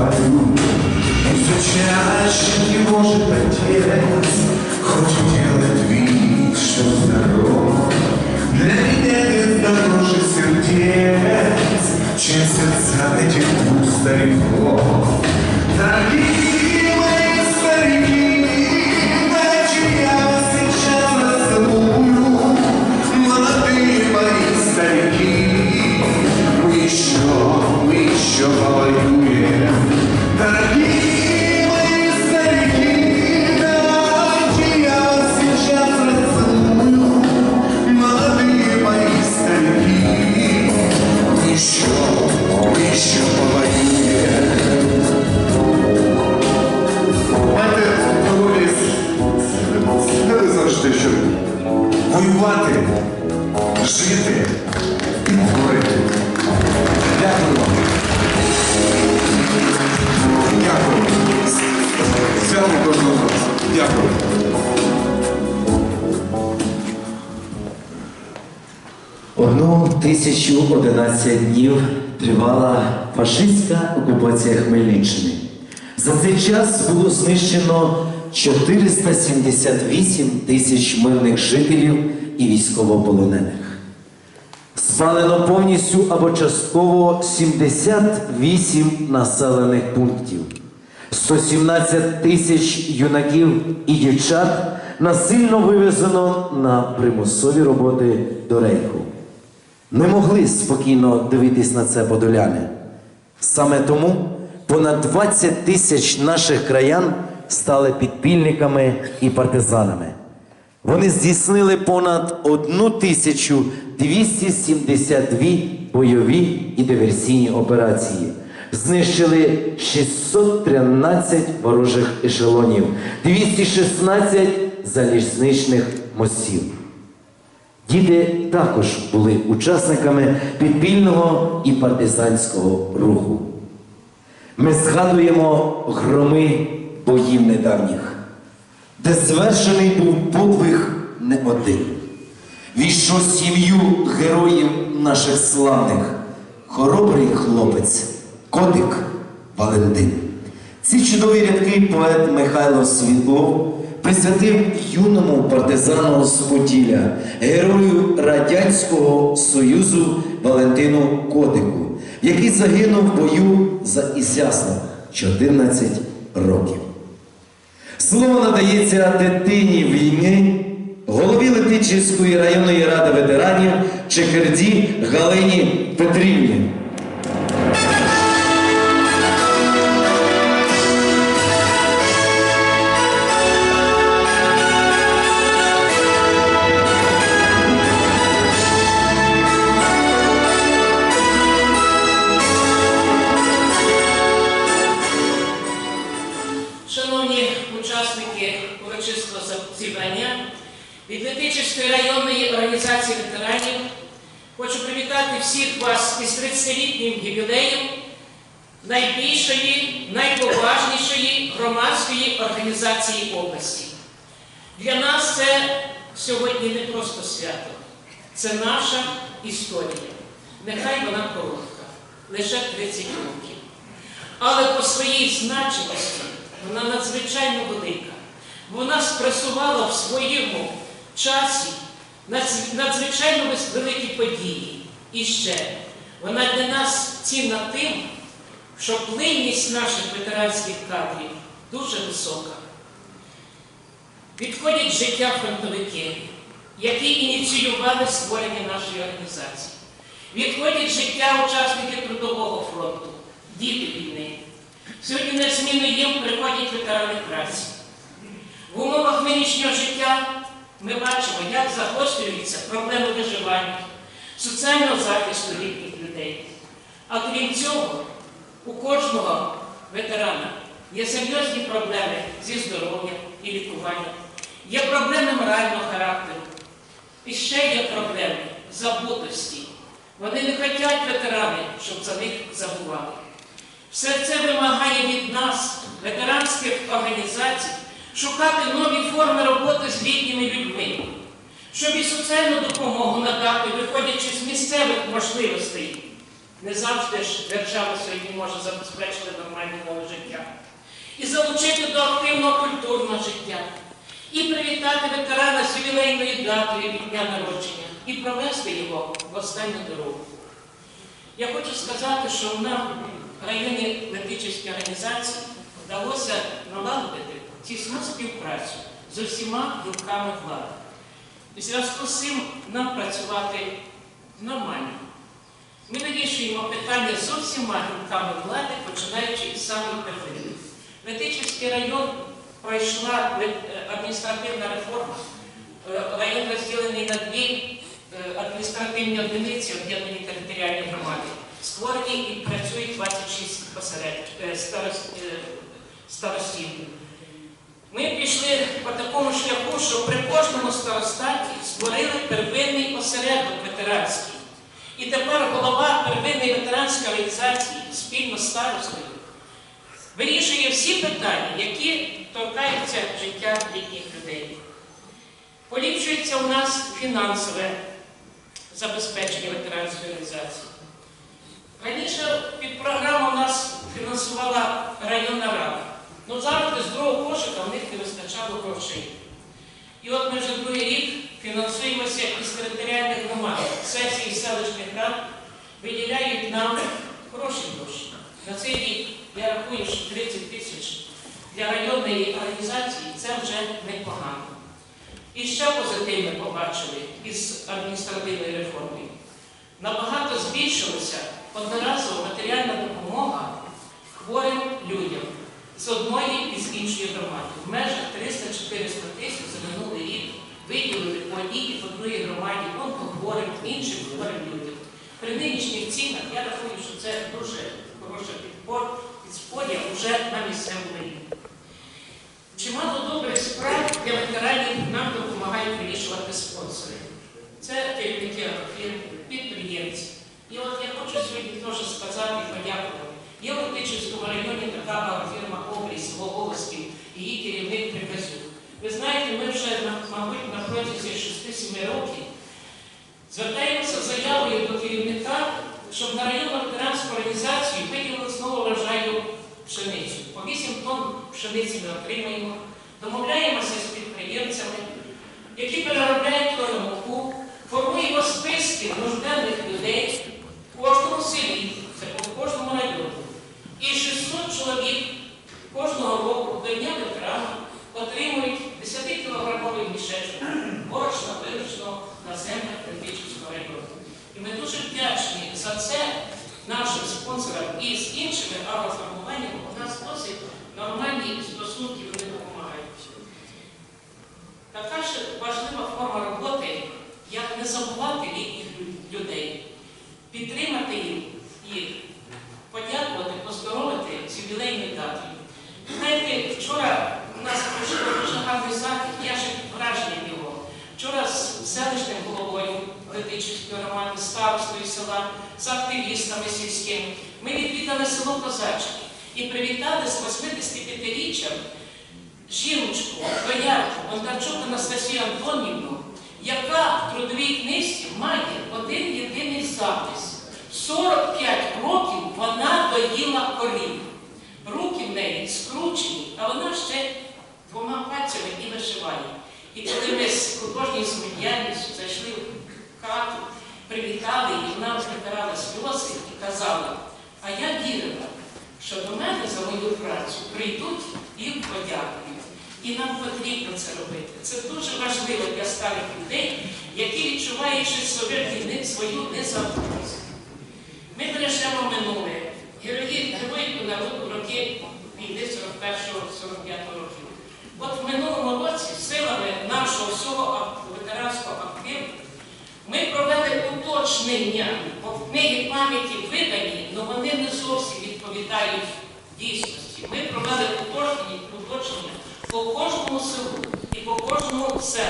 все чаще не может отец, хочет делать вид, что здоров. Для меня нет дороже сердец, чем сердца этих двух стариков. Дорогие жити і творити. Дякую вам. Дякую. Свято кожного з вас. Дякую. Одну тисячу одинадцять днів тривала фашистська окупація Хмельниччини. За цей час було знищено 478 тисяч мирних жителів і військовополонених. Спалено повністю або частково 78 населених пунктів. 117 тисяч юнаків і дівчат насильно вивезено на примусові роботи до рейху. Не могли спокійно дивитись на це подоляни. Саме тому понад 20 тисяч наших краян стали підпільниками і партизанами. Вони здійснили понад 1272 бойові і диверсійні операції. Знищили 613 ворожих ешелонів, 216 залізничних мостів. Діти також були учасниками підпільного і партизанського руху. Ми згадуємо громи боїв недавніх, де звершений був подвиг не один. Війшов сім'ю героїв наших славних, хоробрий хлопець, котик Валентин. Ці чудові рядки поет Михайло Світлов присвятив юному партизану з герою Радянського Союзу Валентину Котику, який загинув в бою за Ізяслав 14 років. Слово надається дитині війни, голові Летичівської районної ради ветеранів Чехерді Галині Петрівні. Організації ветеранів хочу привітати всіх вас із 30-літнім ювілеєм найбільшої, найповажнішої громадської організації області. Для нас це сьогодні не просто свято, це наша історія. Нехай вона коротка, лише 30 років. Але по своїй значимості вона надзвичайно велика. Вона спресувала в своєму часі надзвичайно великі події. І ще вона для нас цінна тим, що плинність наших ветеранських кадрів дуже висока. Відходять життя фронтовики, які ініціювали створення нашої організації. Відходять життя учасники Трудового фронту, діти війни. Сьогодні на зміну їм приходять ветерани праці. В умовах нинішнього життя ми бачимо, як загострюються проблеми виживання, соціального захисту літніх людей. А крім цього, у кожного ветерана є серйозні проблеми зі здоров'ям і лікуванням, є проблеми морального характеру. І ще є проблеми забутості. Вони не хочуть ветерани, щоб за них забували. Все це вимагає від нас, ветеранських організацій, шукати нові форми роботи з літніми людьми. щоб і соціальну допомогу надати, виходячи з місцевих можливостей. Не завжди ж держава сьогодні може забезпечити нормальне нове життя. І залучити до активного культурного життя, і привітати ветерана з ювілейною датою від дня народження, і провести його в останню дорогу. Я хочу сказати, що нам в районі Летичівській організації вдалося налагодити тісну співпрацю з усіма гілками влади. У зв'язку з цим нам працювати нормально. Ми вирішуємо питання з усіма гілками влади, починаючи із самих первинних. Летичівський район пройшла е, адміністративна реформа. Е, Район розділений на дві е, адміністративні одиниці об'єднані територіальні громади. Створені і працюють 26 посеред е, старост- е, старостів. Ми пішли по такому шляху, що при кожному старостаті створили первинний осередок ветеранський. І тепер голова первинної ветеранської організації спільно з старостою вирішує всі питання, які торкаються життя літніх людей. Поліпшується у нас фінансове забезпечення ветеранської організації. Раніше під програму нас фінансувала районна рада. Ну завжди з другого кошика в них не вистачало грошей. І от ми вже другий рік фінансуємося із територіальних громад. Сесії селищних рад виділяють нам хороші гроші. На цей рік я рахую, що 30 тисяч для районної організації це вже непогано. І що позитивне побачили із адміністративної реформи? Набагато збільшилася одноразова матеріальна допомога хворим людям з одної і з іншої громади. В межах 300-400 тисяч за минулий рік виділили по одній і громаді онкохворим, іншим хворим людям. При нинішніх цінах я рахую, що це дуже підпор- підспоря вже на місцевому рівні. Чимало добрих справ для ветеранів нам допомагають вирішувати спонсори. Це керівники фірм, підприємці. І от я хочу сьогодні теж сказати і подякувати. Є в Летичівському районі така фірма Обрій село Голосків, її керівник Привезюк. Ви знаєте, ми вже, на- мабуть, на протязі 6-7 років звертаємося з заявою до керівника, щоб на районну ветеранську організацію виділили знову врожаю пшеницю. По 8 тонн пшениці ми отримаємо, домовляємося з підприємцями, які переробляють муку, формуємо списки нужденних людей в кожному селі, це по кожному району. І 600 чоловік кожного року до Дня ветерана отримують 10-кілограмовий мішечок борошна виручного на землях Критичівського району. І ми дуже вдячні за це нашим спонсорам і з іншими агроформуваннями у нас досить нормальні стосунки вони допомагають. Така ж важлива форма роботи, як не забувати літніх лю- людей, підтримати їх і подякувати, поздоровити з ювілейною датою. Знаєте, вчора у нас пройшов дуже гарний захід, я ще під враженням його. Вчора з селищним головою Летичівської громади, старостою села, з активістами сільськими. Ми відвідали село Козачки і привітали з 85-річчям жіночку, боярку Бондарчук Анастасію Антонівну, яка в трудовій книжці має один єдиний запис. 45 років вона доїла корів. Руки в неї скручені, а вона ще двома пальцями і вишиває. І коли ми з художньою самодіяльністю зайшли в хату, привітали її, вона витирала сльози і казала, а я вірила, що до працю прийдуть і подякують. І нам потрібно це робити. Це дуже важливо для старих людей, які відчувають свою, свою незалежність. Ми бережемо минуле. Герої герої народу роки війни 41-45 років. От в минулому році силами нашого всього ветеранського активу ми провели уточнення, бо в книги пам'яті видані, але вони не зовсім відповідають дійсності. Ми провели уточнення, по кожному селу і по кожному селу.